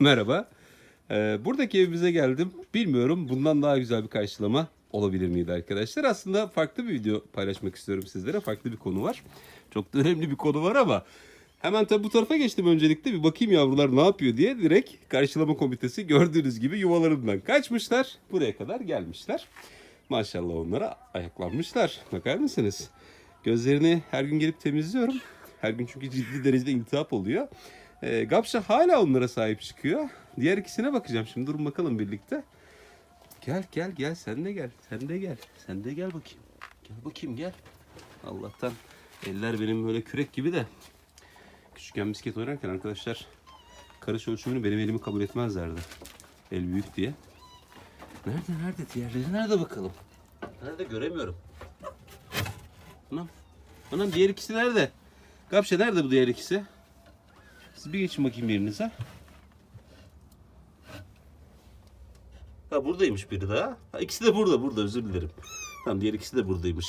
Merhaba. Ee, buradaki evimize geldim. Bilmiyorum bundan daha güzel bir karşılama olabilir miydi arkadaşlar? Aslında farklı bir video paylaşmak istiyorum sizlere. Farklı bir konu var. Çok da önemli bir konu var ama hemen tabii bu tarafa geçtim öncelikle. Bir bakayım yavrular ne yapıyor diye. Direkt karşılama komitesi gördüğünüz gibi yuvalarından kaçmışlar. Buraya kadar gelmişler. Maşallah onlara ayaklanmışlar. Bakar mısınız? Gözlerini her gün gelip temizliyorum. Her gün çünkü ciddi derecede iltihap oluyor. E, Gapşa hala onlara sahip çıkıyor. Diğer ikisine bakacağım şimdi. Durun bakalım birlikte. Gel gel gel sen de gel. Sen de gel. Sen de gel bakayım. Gel bakayım gel. Allah'tan eller benim böyle kürek gibi de. Küçükken bisiklet oynarken arkadaşlar karış ölçümünü benim elimi kabul etmezlerdi. El büyük diye. Nerede nerede diğerleri nerede bakalım? Nerede göremiyorum. Anam. Anam diğer ikisi nerede? Gapşa nerede bu diğer ikisi? Siz bir geçin bakayım yerinize. Ha buradaymış biri daha. Ha ikisi de burada burada özür dilerim. Tamam diğer ikisi de buradaymış.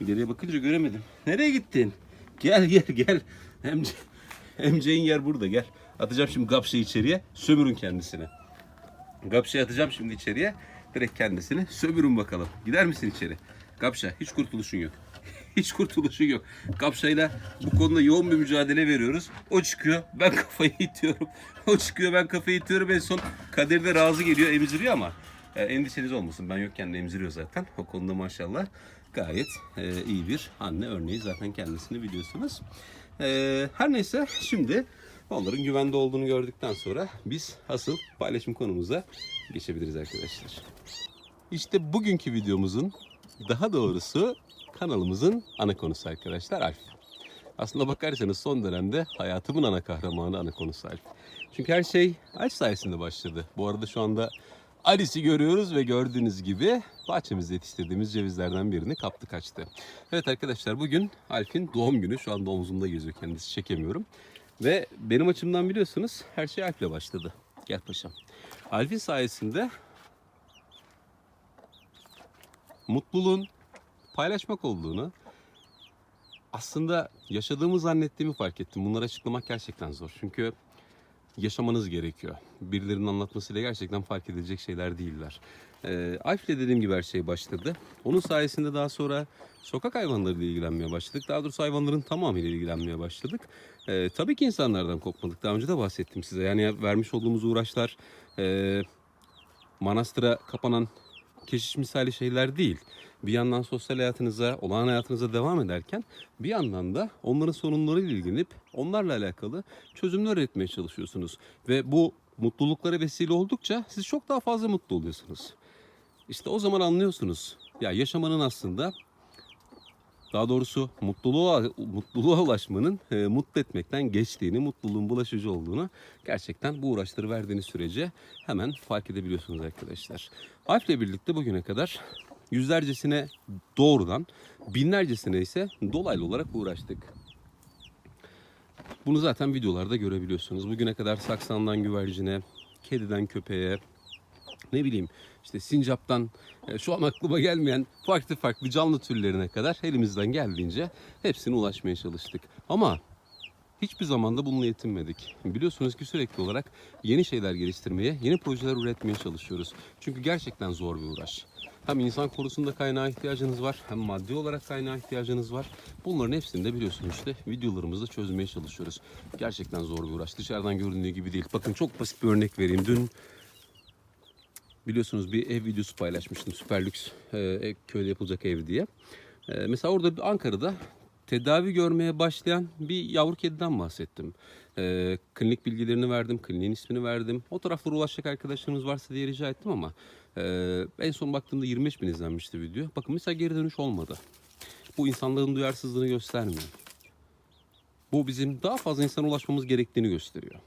İleriye bakınca göremedim. Nereye gittin? Gel gel gel. MC, MC'nin yer burada gel. Atacağım şimdi Gapşa'yı içeriye. Sömürün kendisine. Gapşa'yı atacağım şimdi içeriye. Direkt kendisini sömürün bakalım. Gider misin içeri? Gapşa hiç kurtuluşun yok. hiç kurtuluşun yok. Gapşa'yla bu konuda yoğun bir mücadele veriyoruz. O çıkıyor ben kafayı itiyorum. O çıkıyor ben kafayı itiyorum. En son Kadir de razı geliyor emziriyor ama e, endişeniz olmasın. Ben yokken de emziriyor zaten. O konuda maşallah gayet e, iyi bir anne örneği zaten kendisini biliyorsunuz. E, her neyse şimdi onların güvende olduğunu gördükten sonra biz asıl paylaşım konumuza geçebiliriz arkadaşlar. İşte bugünkü videomuzun daha doğrusu kanalımızın ana konusu arkadaşlar Alf. Aslında bakarsanız son dönemde hayatımın ana kahramanı ana konusu Alf. Çünkü her şey Alf sayesinde başladı. Bu arada şu anda Alice'i görüyoruz ve gördüğünüz gibi bahçemizde yetiştirdiğimiz cevizlerden birini kaptı kaçtı. Evet arkadaşlar bugün Alf'in doğum günü. Şu anda omzumda geziyor kendisi çekemiyorum. Ve benim açımdan biliyorsunuz her şey Alf'le başladı. Gel paşam. Alf'in sayesinde mutluluğun paylaşmak olduğunu aslında yaşadığımı zannettiğimi fark ettim. Bunları açıklamak gerçekten zor. Çünkü yaşamanız gerekiyor. Birilerinin anlatmasıyla gerçekten fark edilecek şeyler değiller. Ee, Alf'le dediğim gibi her şey başladı. Onun sayesinde daha sonra sokak hayvanlarıyla ilgilenmeye başladık. Daha doğrusu hayvanların tamamıyla ilgilenmeye başladık. Ee, tabii ki insanlardan kopmadık. Daha önce de bahsettim size. Yani vermiş olduğumuz uğraşlar, e, manastıra kapanan keşiş misali şeyler değil. Bir yandan sosyal hayatınıza, olağan hayatınıza devam ederken bir yandan da onların sorunlarıyla ilgilenip onlarla alakalı çözümler üretmeye çalışıyorsunuz. Ve bu mutluluklara vesile oldukça siz çok daha fazla mutlu oluyorsunuz. İşte o zaman anlıyorsunuz. Ya yaşamanın aslında daha doğrusu mutluluğa mutluluğa ulaşmanın e, mutlu etmekten geçtiğini, mutluluğun bulaşıcı olduğunu gerçekten bu uğraşları verdiğiniz sürece hemen fark edebiliyorsunuz arkadaşlar. Alp'le birlikte bugüne kadar yüzlercesine doğrudan, binlercesine ise dolaylı olarak uğraştık. Bunu zaten videolarda görebiliyorsunuz. Bugüne kadar saksandan güvercine, kediden köpeğe, ne bileyim işte sincaptan e, şu an aklıma gelmeyen farklı farklı canlı türlerine kadar elimizden geldiğince hepsine ulaşmaya çalıştık. Ama hiçbir zaman da bununla yetinmedik. Biliyorsunuz ki sürekli olarak yeni şeyler geliştirmeye, yeni projeler üretmeye çalışıyoruz. Çünkü gerçekten zor bir uğraş. Hem insan konusunda kaynağa ihtiyacınız var, hem maddi olarak kaynağa ihtiyacınız var. Bunların hepsini de biliyorsunuz işte videolarımızda çözmeye çalışıyoruz. Gerçekten zor bir uğraş. Dışarıdan göründüğü gibi değil. Bakın çok basit bir örnek vereyim. Dün biliyorsunuz bir ev videosu paylaşmıştım. Süper lüks e, köyde yapılacak ev diye. E, mesela orada Ankara'da tedavi görmeye başlayan bir yavru kediden bahsettim. E, klinik bilgilerini verdim, kliniğin ismini verdim. O taraflara ulaşacak arkadaşlarınız varsa diye rica ettim ama e, en son baktığımda 25 bin izlenmişti video. Bakın mesela geri dönüş olmadı. Bu insanların duyarsızlığını göstermiyor. Bu bizim daha fazla insana ulaşmamız gerektiğini gösteriyor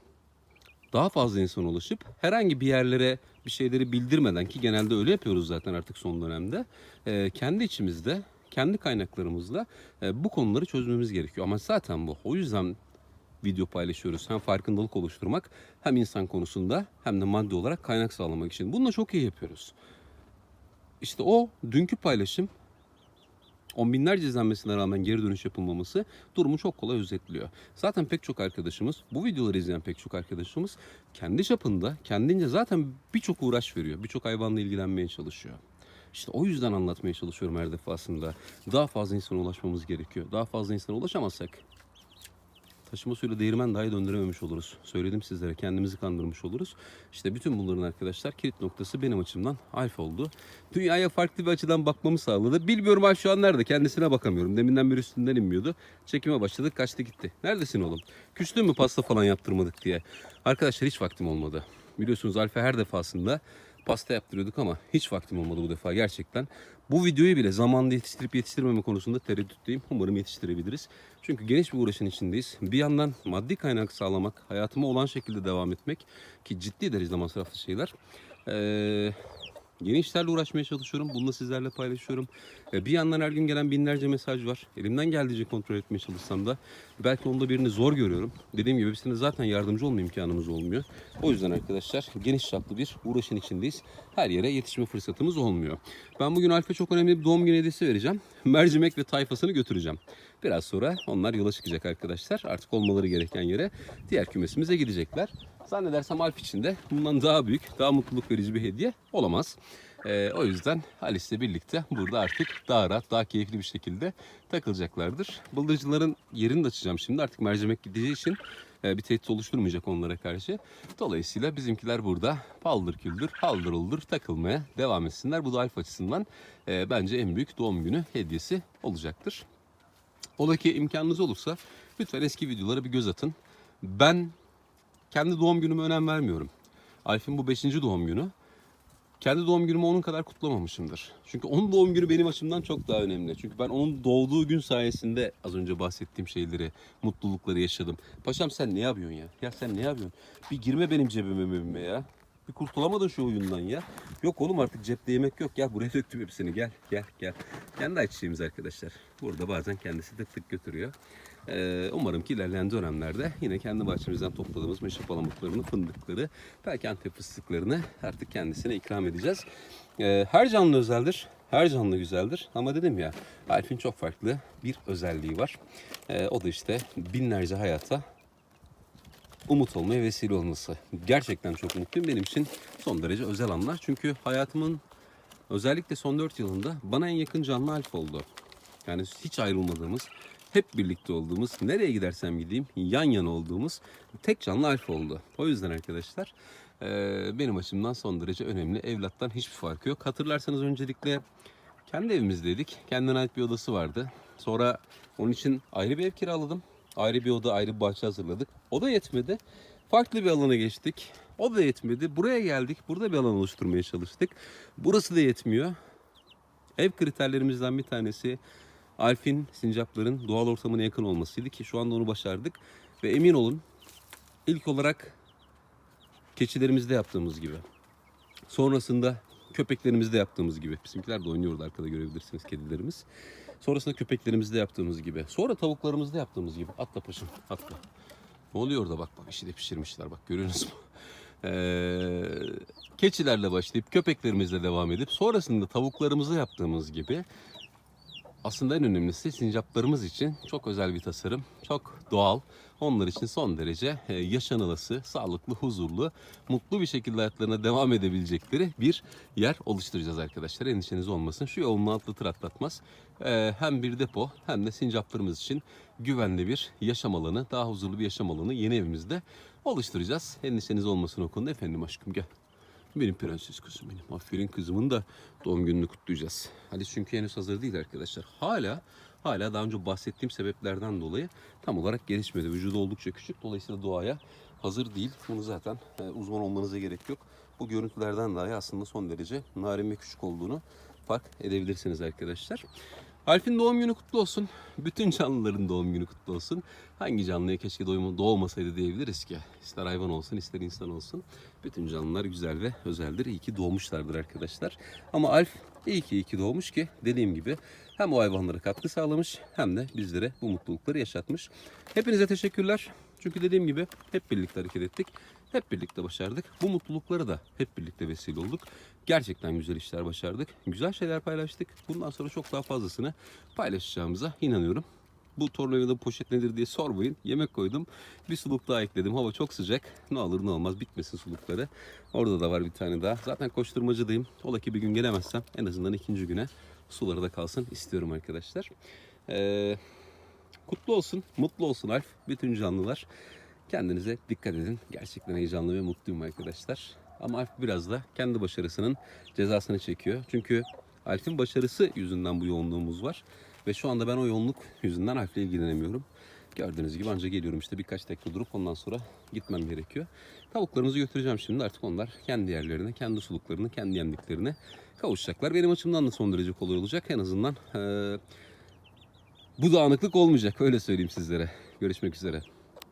daha fazla insan ulaşıp herhangi bir yerlere bir şeyleri bildirmeden ki genelde öyle yapıyoruz zaten artık son dönemde e, kendi içimizde kendi kaynaklarımızla e, bu konuları çözmemiz gerekiyor. Ama zaten bu. O yüzden video paylaşıyoruz. Hem farkındalık oluşturmak hem insan konusunda hem de maddi olarak kaynak sağlamak için. Bunu da çok iyi yapıyoruz. İşte o dünkü paylaşım On binlerce izlenmesine rağmen geri dönüş yapılmaması durumu çok kolay özetliyor. Zaten pek çok arkadaşımız, bu videoları izleyen pek çok arkadaşımız kendi çapında, kendince zaten birçok uğraş veriyor. Birçok hayvanla ilgilenmeye çalışıyor. İşte o yüzden anlatmaya çalışıyorum her defasında. Daha fazla insana ulaşmamız gerekiyor. Daha fazla insana ulaşamazsak taşıma suyla değirmen dahi döndürememiş oluruz. Söyledim sizlere kendimizi kandırmış oluruz. İşte bütün bunların arkadaşlar kilit noktası benim açımdan Alf oldu. Dünyaya farklı bir açıdan bakmamı sağladı. Bilmiyorum Alf şu an nerede kendisine bakamıyorum. Deminden beri üstünden inmiyordu. Çekime başladık kaçtı gitti. Neredesin oğlum? Küstün mü pasta falan yaptırmadık diye. Arkadaşlar hiç vaktim olmadı. Biliyorsunuz Alf'e her defasında pasta yaptırıyorduk ama hiç vaktim olmadı bu defa gerçekten. Bu videoyu bile zamanında yetiştirip yetiştirmeme konusunda tereddütteyim. Umarım yetiştirebiliriz. Çünkü geniş bir uğraşın içindeyiz. Bir yandan maddi kaynak sağlamak, hayatıma olan şekilde devam etmek ki ciddi derecede masraflı şeyler. Ee, Yeni işlerle uğraşmaya çalışıyorum. Bunu da sizlerle paylaşıyorum. Ve bir yandan her gün gelen binlerce mesaj var. Elimden geldiğince kontrol etmeye çalışsam da belki onda birini zor görüyorum. Dediğim gibi hepsine zaten yardımcı olma imkanımız olmuyor. O yüzden arkadaşlar geniş çaplı bir uğraşın içindeyiz. Her yere yetişme fırsatımız olmuyor. Ben bugün Alf'e çok önemli bir doğum günü hediyesi vereceğim. Mercimek ve tayfasını götüreceğim. Biraz sonra onlar yola çıkacak arkadaşlar. Artık olmaları gereken yere diğer kümesimize gidecekler. Zannedersem Alp için de bundan daha büyük, daha mutluluk verici bir hediye olamaz. Ee, o yüzden Alice'le birlikte burada artık daha rahat, daha keyifli bir şekilde takılacaklardır. Bıldırcınların yerini de açacağım şimdi. Artık mercimek gideceği için e, bir tehdit oluşturmayacak onlara karşı. Dolayısıyla bizimkiler burada paldır küldür, haldır uldur takılmaya devam etsinler. Bu da Alp açısından e, bence en büyük doğum günü hediyesi olacaktır. Ola ki imkanınız olursa lütfen eski videolara bir göz atın. Ben kendi doğum günüme önem vermiyorum. Alf'in bu 5. doğum günü. Kendi doğum günümü onun kadar kutlamamışımdır. Çünkü onun doğum günü benim açımdan çok daha önemli. Çünkü ben onun doğduğu gün sayesinde az önce bahsettiğim şeyleri, mutlulukları yaşadım. Paşam sen ne yapıyorsun ya? Ya sen ne yapıyorsun? Bir girme benim cebime ya. Bir kurtulamadın şu oyundan ya. Yok oğlum artık cepte yemek yok. Gel buraya döktüm hepsini. Gel gel gel. Kendi ayçiçeğimiz arkadaşlar. Burada bazen kendisi tık tık götürüyor. Ee, umarım ki ilerleyen dönemlerde yine kendi bahçemizden topladığımız meşe palamutlarını, fındıkları, belki antep fıstıklarını artık kendisine ikram edeceğiz. Ee, her canlı özeldir. Her canlı güzeldir. Ama dedim ya Alf'in çok farklı bir özelliği var. Ee, o da işte binlerce hayata umut olmaya vesile olması. Gerçekten çok mutluyum. Benim için son derece özel anlar. Çünkü hayatımın özellikle son 4 yılında bana en yakın canlı Alf oldu. Yani hiç ayrılmadığımız, hep birlikte olduğumuz, nereye gidersem gideyim yan yana olduğumuz tek canlı Alf oldu. O yüzden arkadaşlar eee, benim açımdan son derece önemli. Evlattan hiçbir farkı yok. Hatırlarsanız öncelikle kendi evimizdeydik. Kendine ait bir odası vardı. Sonra onun için ayrı bir ev kiraladım. Ayrı bir oda, ayrı bir bahçe hazırladık. O da yetmedi. Farklı bir alana geçtik. O da yetmedi. Buraya geldik. Burada bir alan oluşturmaya çalıştık. Burası da yetmiyor. Ev kriterlerimizden bir tanesi Alf'in, sincapların doğal ortamına yakın olmasıydı ki şu anda onu başardık. Ve emin olun ilk olarak keçilerimizde yaptığımız gibi. Sonrasında köpeklerimizde yaptığımız gibi. Bizimkiler de oynuyordu arkada görebilirsiniz kedilerimiz. Sonrasında köpeklerimizde yaptığımız gibi. Sonra tavuklarımızda yaptığımız gibi. Atla paşam atla. Ne oluyor orada bak bak işi de pişirmişler bak görüyorsunuz mu? Ee, keçilerle başlayıp köpeklerimizle devam edip sonrasında tavuklarımızı yaptığımız gibi aslında en önemlisi sincaplarımız için çok özel bir tasarım. Çok doğal. Onlar için son derece e, yaşanılası, sağlıklı, huzurlu, mutlu bir şekilde hayatlarına devam edebilecekleri bir yer oluşturacağız arkadaşlar. Endişeniz olmasın. Şu yolunu atlatır atlatmaz. e, Hem bir depo hem de sincaplarımız için güvenli bir yaşam alanı, daha huzurlu bir yaşam alanı yeni evimizde oluşturacağız. Endişeniz olmasın o konuda. Efendim aşkım gel. Benim prenses kızım benim. Aferin kızımın da doğum gününü kutlayacağız. Alice çünkü henüz hazır değil arkadaşlar. Hala hala daha önce bahsettiğim sebeplerden dolayı tam olarak gelişmedi. Vücudu oldukça küçük. Dolayısıyla doğaya hazır değil. Bunu zaten e, uzman olmanıza gerek yok. Bu görüntülerden dahi aslında son derece narin ve küçük olduğunu fark edebilirsiniz arkadaşlar. Alf'in doğum günü kutlu olsun. Bütün canlıların doğum günü kutlu olsun. Hangi canlıya keşke doğmasaydı diyebiliriz ki. İster hayvan olsun ister insan olsun. Bütün canlılar güzel ve özeldir. İyi ki doğmuşlardır arkadaşlar. Ama Alf iyi ki iyi ki doğmuş ki dediğim gibi hem o hayvanlara katkı sağlamış hem de bizlere bu mutlulukları yaşatmış. Hepinize teşekkürler. Çünkü dediğim gibi hep birlikte hareket ettik. Hep birlikte başardık. Bu mutlulukları da hep birlikte vesile olduk. Gerçekten güzel işler başardık. Güzel şeyler paylaştık. Bundan sonra çok daha fazlasını paylaşacağımıza inanıyorum. Bu tornavida poşet nedir diye sormayın. Yemek koydum. Bir suluk daha ekledim. Hava çok sıcak. Ne olur ne olmaz bitmesin sulukları. Orada da var bir tane daha. Zaten koşturmacıdayım. Ola ki bir gün gelemezsem en azından ikinci güne suları da kalsın istiyorum arkadaşlar. Ee, kutlu olsun, mutlu olsun Alf. Bütün canlılar. Kendinize dikkat edin. Gerçekten heyecanlı ve mutluyum arkadaşlar. Ama Alf biraz da kendi başarısının cezasını çekiyor. Çünkü Alf'in başarısı yüzünden bu yoğunluğumuz var. Ve şu anda ben o yoğunluk yüzünden Alf'le ilgilenemiyorum. Gördüğünüz gibi anca geliyorum işte birkaç dakika durup ondan sonra gitmem gerekiyor. Tavuklarımızı götüreceğim şimdi artık onlar kendi yerlerine, kendi suluklarını, kendi yemliklerine kavuşacaklar. Benim açımdan da son derece kolay olacak. En azından eee, bu dağınıklık olmayacak öyle söyleyeyim sizlere. Görüşmek üzere.